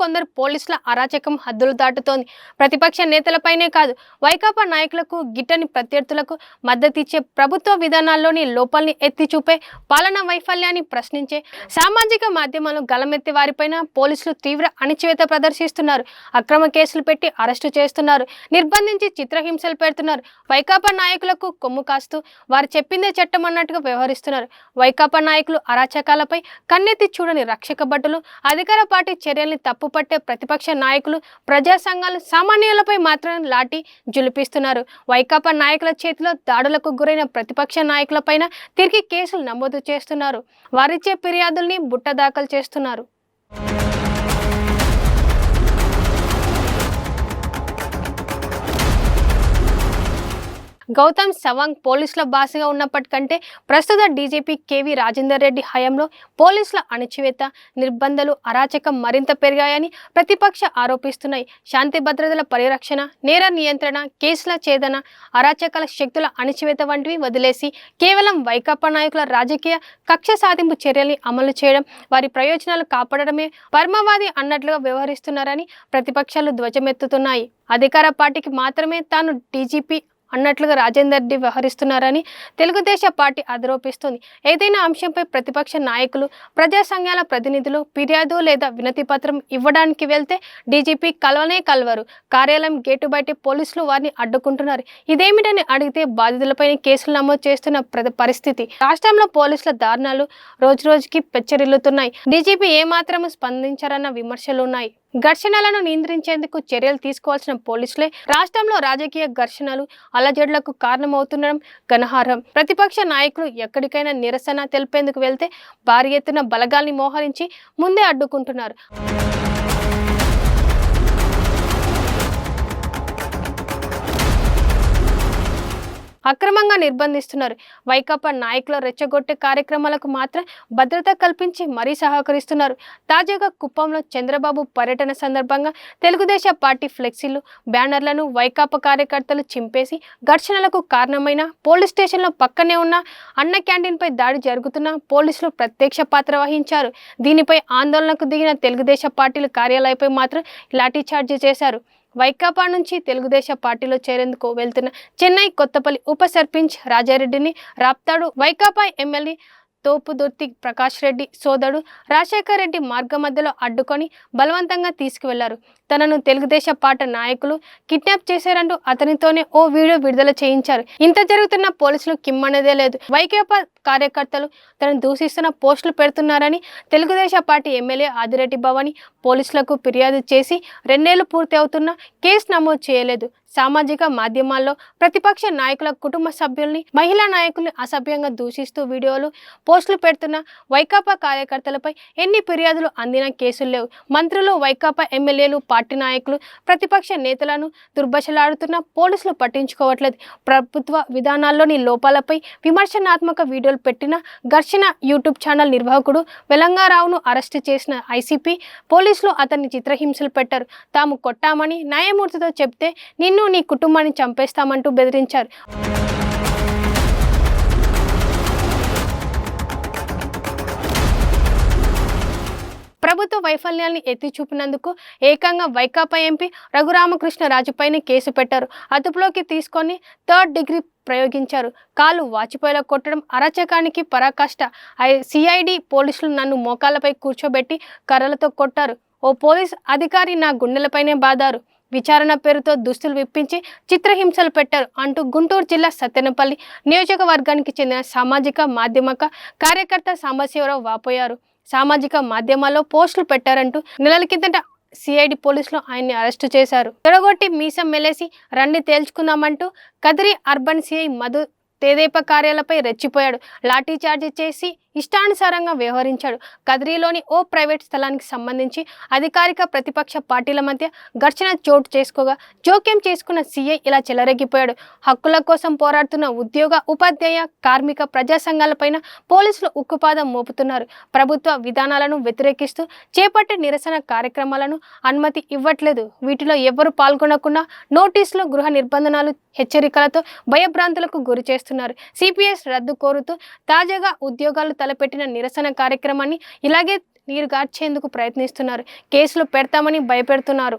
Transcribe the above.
కొందరు పోలీసుల అరాచకం హద్దులు దాటుతోంది. ప్రతిపక్ష నేతలపైనే కాదు వైకాపా నాయకులకు గిట్టని ప్రత్యర్థులకు మద్దతిచ్చే ప్రభుత్వ విధానాల్లోని లోపాల్ని ఎత్తి చూపే పాలనా వైఫల్యాన్ని ప్రశ్నించే సామాజిక మాధ్యమాలు గలమెత్తి వారిపైన పోలీసులు తీవ్ర అణిచివేత ప్రదర్శిస్తున్నారు. అక్రమ కేసులు పెట్టి అరెస్టు చేస్తున్నారు. నిర్బంధించి చిత్రహింసలు పెడుతున్నారు. వైకాపా నాయకులకు కొమ్ము కాస్తూ వారు చెప్పిందే చట్టం అన్నట్టుగా వ్యవహరిస్తున్నారు. వైకాపా నాయకులు అరాచకాలపై కన్నెత్తి చూడని రక్షక భటులు అధికార పార్టీ చర్యల్ని తప్పుపట్టే ప్రతిపక్ష నాయకులు ప్రజా సంఘాలు సామాన్యులపై మాత్రం లాఠీ జులిపిస్తున్నారు. వైకాపా నాయకుల చేతిలో దాడులకు గురైన ప్రతిపక్ష నాయకులపైన తిరిగి కేసులు నమోదు చేస్తున్నారు. వారిచ్చే ఫిర్యాదుల్ని బుట్ట దాఖలు చేస్తున్నారు. గౌతమ్ సవాంగ్ పోలీసుల బాసగా ఉన్నప్పటికంటే ప్రస్తుత డీజీపీ కేవీ రాజేందర్ రెడ్డి హయాంలో పోలీసుల అణచివేత నిర్బంధాలు అరాచకం మరింత పెరిగాయని ప్రతిపక్ష ఆరోపిస్తున్నాయి. శాంతి భద్రతల పరిరక్షణ నేర నియంత్రణ కేసుల ఛేదన అరాచకాల శక్తుల అణచివేత వంటివి వదిలేసి కేవలం వైకాపా నాయకుల రాజకీయ కక్ష సాధింపు చర్యల్ని అమలు చేయడం వారి ప్రయోజనాలు కాపాడడమే పరమవాది అన్నట్లుగా వ్యవహరిస్తున్నారని ప్రతిపక్షాలు ధ్వజమెత్తుతున్నాయి. అధికార పార్టీకి మాత్రమే తాను డీజీపీ అన్నట్లుగా రాజేందర్ రెడ్డి వ్యవహరిస్తున్నారని తెలుగుదేశ పార్టీ ఆరోపిస్తుంది. ఏదైనా అంశంపై ప్రతిపక్ష నాయకులు ప్రజా సంఘాల ప్రతినిధులు ఫిర్యాదు లేదా వినతి పత్రం ఇవ్వడానికి వెళ్తే డీజీపీ కలవనే కలవరు. కార్యాలయం గేటు బయట పోలీసులు వారిని అడ్డుకుంటున్నారు. ఇదేమిటని అడిగితే బాధితులపై కేసులు నమోదు చేస్తున్న ప్ర- పరిస్థితి. రాష్ట్రంలో పోలీసుల దారుణాలు రోజు రోజుకి పెచ్చరిల్లుతున్నాయి. డీజీపీ ఏమాత్రం స్పందించారన్న విమర్శలు ఉన్నాయి ఘర్షణలను నియంత్రించేందుకు చర్యలు తీసుకోవాల్సిన పోలీసులే రాష్ట్రంలో రాజకీయ ఘర్షణలు అలజడులకు కారణమవుతుండడం గణహార్హం ప్రతిపక్ష నాయకులు ఎక్కడికైనా నిరసన తెలిపేందుకు వెళ్తే భారీ ఎత్తున బలగాల్ని మోహరించి ముందే అడ్డుకుంటున్నారు. అక్రమంగా నిర్బంధిస్తున్నారు. వైకాపా నాయకుల రెచ్చగొట్టే కార్యక్రమాలకు మాత్రం భద్రత కల్పించి మరీ సహకరిస్తున్నారు. తాజాగా కుప్పంలో చంద్రబాబు పర్యటన సందర్భంగా తెలుగుదేశ పార్టీ ఫ్లెక్సీలు బ్యానర్లను వైకాపా కార్యకర్తలు చింపేసి ఘర్షణలకు కారణమైన పోలీస్ స్టేషన్లో పక్కనే ఉన్న అన్న క్యాంటీన్పై దాడి జరుగుతున్న పోలీసులు ప్రత్యక్ష పాత్ర వహించారు. దీనిపై ఆందోళనకు దిగిన తెలుగుదేశ పార్టీల కార్యాలయపై మాత్రం లాఠీచార్జీ చేశారు. వైకాపా నుంచి తెలుగుదేశ పార్టీలో చేరేందుకు వెళ్తున్న చెన్నై కొత్తపల్లి ఉప సర్పంచ్ రాజారెడ్డిని రాప్తాడు. వైకాపా ఎమ్మెల్యే తోపుదుర్తి ప్రకాష్ రెడ్డి సోదరుడు రాజశేఖర్ రెడ్డి మార్గ మధ్యలో అడ్డుకొని బలవంతంగా తీసుకువెళ్ళారు. తనను తెలుగుదేశ పార్టీ నాయకులు కిడ్నాప్ చేశారంటూ అతనితోనే ఓ వీడియో విడుదల చేయించారు. ఇంత జరుగుతున్న పోలీసులు కిమ్మనేదే లేదు. వైకాపా కార్యకర్తలు తనను దూషిస్తున్న పోస్టులు పెడుతున్నారని తెలుగుదేశ పార్టీ ఎమ్మెల్యే ఆదిరెడ్డి భవాని పోలీసులకు ఫిర్యాదు చేసి రెండేళ్ళు పూర్తి అవుతున్నా కేసు నమోదు చేయలేదు. సామాజిక మాధ్యమాల్లో ప్రతిపక్ష నాయకుల కుటుంబ సభ్యుల్ని మహిళా నాయకుల్ని అసభ్యంగా దూషిస్తూ వీడియోలు పోస్టులు పెడుతున్న వైకాపా కార్యకర్తలపై ఎన్ని ఫిర్యాదులు అందినా కేసులు లేవు. మంత్రులు వైకాపా ఎమ్మెల్యేలు పార్టీ నాయకులు ప్రతిపక్ష నేతలను దుర్భషలాడుతున్న పోలీసులు పట్టించుకోవట్లేదు. ప్రభుత్వ విధానాల్లోని లోపాలపై విమర్శనాత్మక వీడియోలు పెట్టిన ఘర్షణ యూట్యూబ్ ఛానల్ నిర్వాహకుడు వెలంగారావును అరెస్టు చేసిన ఐసీపీ పోలీసులు అతన్ని చిత్రహింసలు పెట్టారు. తాము కొట్టామని న్యాయమూర్తితో చెప్తే నిన్ను నీ కుటుంబాన్ని చంపేస్తామంటూ బెదిరించారు. ప్రభుత్వ వైఫల్యాన్ని ఎత్తి చూపినందుకు ఏకంగా వైకాపా ఎంపీ రఘురామకృష్ణరాజుపైన కేసు పెట్టారు. అదుపులోకి తీసుకొని థర్డ్ డిగ్రీ ప్రయోగించారు. కాలు వాచిపోయేలా కొట్టడం అరాచకానికి పరాకాష్ట. ఐ- సిఐడి పోలీసులు నన్ను మోకాళ్ళపై కూర్చోబెట్టి కర్రలతో కొట్టారు. ఓ పోలీస్ అధికారి నా గుండెలపైనే బాదారు. విచారణ పేరుతో దుస్తులు విప్పించి చిత్రహింసలు పెట్టారు అంటూ గుంటూరు జిల్లా సత్తెనపల్లి నియోజకవర్గానికి చెందిన సామాజిక మాధ్యమిక కార్యకర్త సాంబశివరావు వాపోయారు. సామాజిక మాధ్యమాల్లో పోస్టులు పెట్టారంటూ నెలల కిందట సిఐడి పోలీసులు ఆయన్ని అరెస్టు చేశారు. తొడగొట్టి మీసం మెలేసి రండి తేల్చుకుందామంటూ కదిరి అర్బన్ సిఐ మధు తేదేప కార్యాలపై రెచ్చిపోయాడు. లాఠీచార్జీ చేసి ఇష్టానుసారంగా వ్యవహరించాడు. కదిరిలోని ఓ ప్రైవేట్ స్థలానికి సంబంధించి అధికారిక ప్రతిపక్ష పార్టీల మధ్య ఘర్షణ చోటు చేసుకోగా జోక్యం చేసుకున్న సీఐ ఇలా చెలరెగిపోయాడు. హక్కుల కోసం పోరాడుతున్న ఉద్యోగ ఉపాధ్యాయ కార్మిక ప్రజా సంఘాలపైన పోలీసులు ఉక్కుపాదం మోపుతున్నారు. ప్రభుత్వ విధానాలను వ్యతిరేకిస్తూ చేపట్టే నిరసన కార్యక్రమాలను అనుమతి ఇవ్వట్లేదు. వీటిలో ఎవరు పాల్గొనకుండా నోటీసులు గృహ నిర్బంధనాలు హెచ్చరికలతో భయభ్రాంతులకు గురి చేస్తున్నారు సిపిఎస్ రద్దు కోరుతూ తాజాగా ఉద్యోగాలు తలపెట్టిన నిరసన కార్యక్రమాన్ని ఇలాగే నీరు గార్చేందుకు ప్రయత్నిస్తున్నారు. కేసులు పెడతామని భయపెడుతున్నారు.